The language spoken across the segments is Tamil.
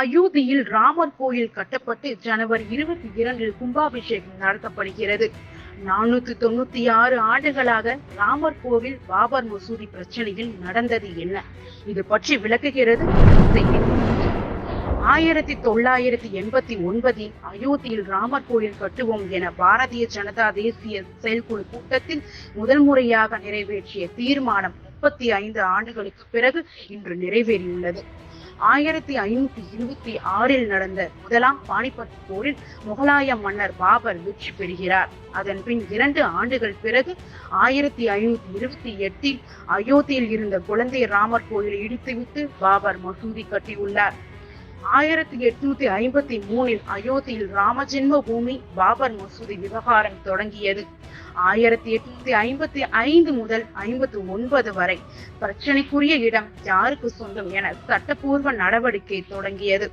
அயோத்தியில் ராமர் கோயில் கட்டப்பட்டு ஜனவரி இருபத்தி இரண்டில் கும்பாபிஷேகம் நடத்தப்படுகிறது. நானூத்தி தொண்ணூத்தி ஆறு ஆண்டுகளாக ராமர் கோவில் பாபர் மசூதி பிரச்சனையில் நடந்தது என்ன? இது பற்றி விளக்குகிறது ஆயிரத்தி தொள்ளாயிரத்தி எண்பத்தி ஒன்பதில் அயோத்தியில் ராமர் கோயில் கட்டுவோம் என பாரதிய ஜனதா தேசிய செயற்குழு கூட்டத்தில் முதல் முறையாக நிறைவேற்றிய தீர்மானம் முப்பத்தி ஐந்து ஆண்டுகளுக்கு பிறகு இன்று நிறைவேறியுள்ளது. ஆயிரத்தி ஐநூத்தி இருபத்தி ஆறில் நடந்த முதலாம் பானிபட் போரில் முகலாய மன்னர் பாபர் வெற்றி பெறுகிறார். அதன் பின் இரண்டு ஆண்டுகள் பிறகு ஆயிரத்தி ஐநூத்தி இருபத்தி எட்டில் அயோத்தியில் இருந்த குழந்தை ராமர் கோயிலை இடித்துவிட்டு பாபர் மசூதி கட்டியுள்ளார். ஆயிரத்தி எட்நூத்தி ஐம்பத்தி மூணில் அயோத்தியில் ராமஜென்ம பூமி பாபர் மசூதி விவகாரம் தொடங்கியது. ஆயிரத்தி எட்நூத்தி ஐம்பத்தி ஐந்து முதல் ஐம்பத்தி ஒன்பது வரை பிரச்சனைக்குரிய இடம் யாருக்கு சொந்தம் என சட்டப்பூர்வ நடவடிக்கை தொடங்கியது.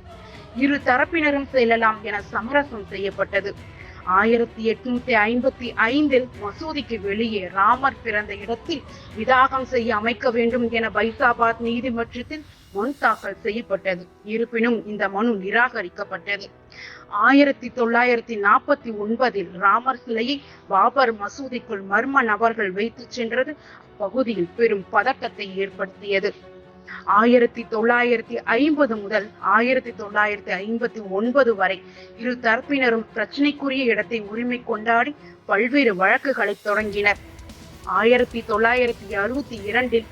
இரு தரப்பினரும் செல்லலாம் என சமரசம் செய்யப்பட்டது. ஆயிரத்தி எட்நூத்தி ஐம்பத்தி ஐந்தில் மசூதிக்கு வெளியே ராமர் பிறந்த இடத்தில் விதாகம் செய்ய அமைக்க வேண்டும் என பைசாபாத் நீதிமன்றத்தில் மனு தாக்கல் செய்யப்பட்டது. இருப்பினும் இந்த மனு நிராகரிக்கப்பட்டது. ஆயிரத்தி தொள்ளாயிரத்தி நாற்பத்தி ஒன்பதில் ராமர் சிலையை பாபர் மசூதிக்குள் மர்ம நபர்கள் வைத்து சென்றது அப்பகுதியில் பெரும் பதக்கத்தை ஏற்படுத்தியது. ஆயிரத்தி தொள்ளாயிரத்தி ஐம்பது முதல் ஆயிரத்தி தொள்ளாயிரத்தி ஐம்பத்தி ஒன்பது வரை இரு தரப்பினரும் பிரச்சனைக்குரிய இடத்தை உரிமை கொண்டாடி பல்வேறு வழக்குகளை தொடங்கினர். ஆயிரத்தி தொள்ளாயிரத்தி அறுபத்தி இரண்டில்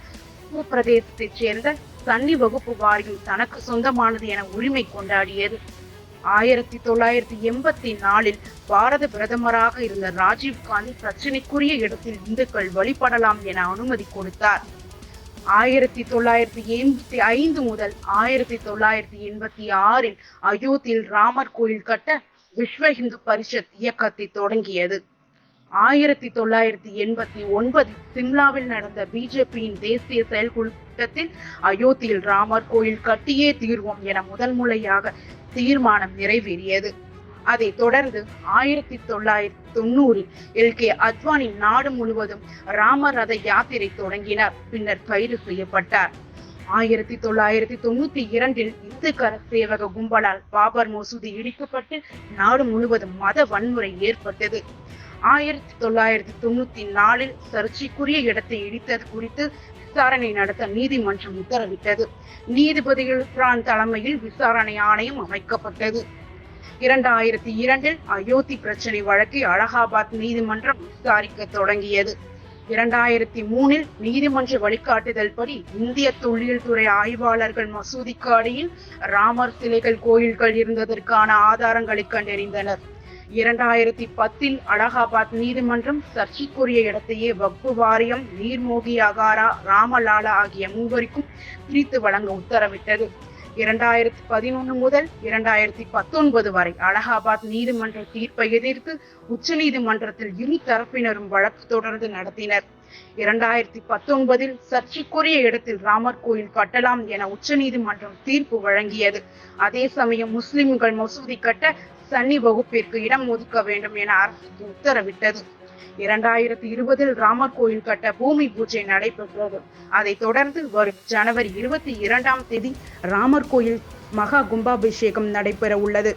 உத்தரப்பிரதேசத்தைச் சேர்ந்த சன்னி வகுப்பு வாரியம் தனக்கு சொந்தமானது என உரிமை கொண்டாடியது. ஆயிரத்தி தொள்ளாயிரத்தி எண்பத்தி நாலில் பாரத பிரதமராக இருந்த ராஜீவ் காந்தி பிரச்சனைக்குரிய இடத்தில் இந்துக்கள் வழிபடலாம் என அனுமதி கொடுத்தார். ஆயிரத்தி தொள்ளாயிரத்தி எண்பத்தி ஐந்து முதல் ஆயிரத்தி தொள்ளாயிரத்தி எண்பத்தி ஆறில் அயோத்தியில் ராமர் கோயில் கட்ட விஸ்வ இந்து பரிஷத் இயக்கத்தை தொடங்கியது. ஆயிரத்தி தொள்ளாயிரத்தி எண்பத்தி ஒன்பதில் சிம்லாவில் நடந்த பிஜேபியின் தேசிய செயற்குழு கூட்டத்தில் அயோத்தியில் ராமர் கோயில் கட்டியே தீர்வோம் என முதல் முறையாக தீர்மானம் நிறைவேறியது. அதைத் தொடர்ந்து ஆயிரத்தி தொள்ளாயிரத்தி தொண்ணூறில் எல். கே. அத்வானி நாடு முழுவதும் ராம ரத யாத்திரை தொடங்கினார். பின்னர் கைது செய்யப்பட்டார். ஆயிரத்தி தொள்ளாயிரத்தி தொண்ணூத்தி இரண்டில் இந்து கர சேவக கும்பலால் பாபர் மசூதி இடிக்கப்பட்டு நாடு முழுவதும் மத வன்முறை ஏற்பட்டது. ஆயிரத்தி தொள்ளாயிரத்தி தொண்ணூத்தி நாலில் சர்ச்சைக்குரிய இடத்தை இடித்தது குறித்து விசாரணை நடத்த நீதிமன்றம் உத்தரவிட்டது. நீதிபதிகள் பிரான் தலைமையில் விசாரணை ஆணையம் அமைக்கப்பட்டது. இரண்டாயிரத்தி இரண்டில் அயோத்தி பிரச்சனை வழக்கை அலகாபாத் நீதிமன்றம் விசாரிக்க தொடங்கியது. இரண்டாயிரத்தி மூணில் நீதிமன்ற வழிகாட்டுதல் படி இந்திய தொல்லியல் துறை ஆய்வாளர்கள் மசூதிக்கு அடியில் ராமர் சிலைகள் கோயில்கள் இருந்ததற்கான ஆதாரங்களை கண்டறிந்தனர். இரண்டாயிரத்தி பத்தில் அலகாபாத் நீதிமன்றம் சர்ச்சைக்குரிய இடத்தையே வக்பு வாரியம் நீர்மோகி அகாரா ராமலாலா ஆகிய மூவருக்கும் பிரித்து வழங்க உத்தரவிட்டது. இரண்டாயிரத்தி பதினொன்று முதல் இரண்டாயிரத்தி பத்தொன்பது வரை அலகாபாத் நீதிமன்ற தீர்ப்பை எதிர்த்து உச்ச நீதிமன்றத்தில் இரு தரப்பினரும் வழக்கு தொடர்ந்து நடத்தினர். இரண்டாயிரத்தி பத்தொன்பதில் சர்ச்சைக்குரிய இடத்தில் ராமர் கோயில் கட்டலாம் என உச்ச நீதிமன்றம் தீர்ப்பு வழங்கியது. அதே சமயம் முஸ்லிம்கள் மசூதி கட்ட சன்னி வகுப்பிற்கு இடம் ஒதுக்க வேண்டும் என அரசுக்கு உத்தரவிட்டது. இரண்டாயிரத்தி இருபதில் ராமர் கோயில் கட்ட பூமி பூஜை நடைபெற்றது. அதைத் தொடர்ந்து வரும் ஜனவரி இருபத்தி இரண்டாம் தேதி ராமர் கோயில் மகா கும்பாபிஷேகம் நடைபெற உள்ளது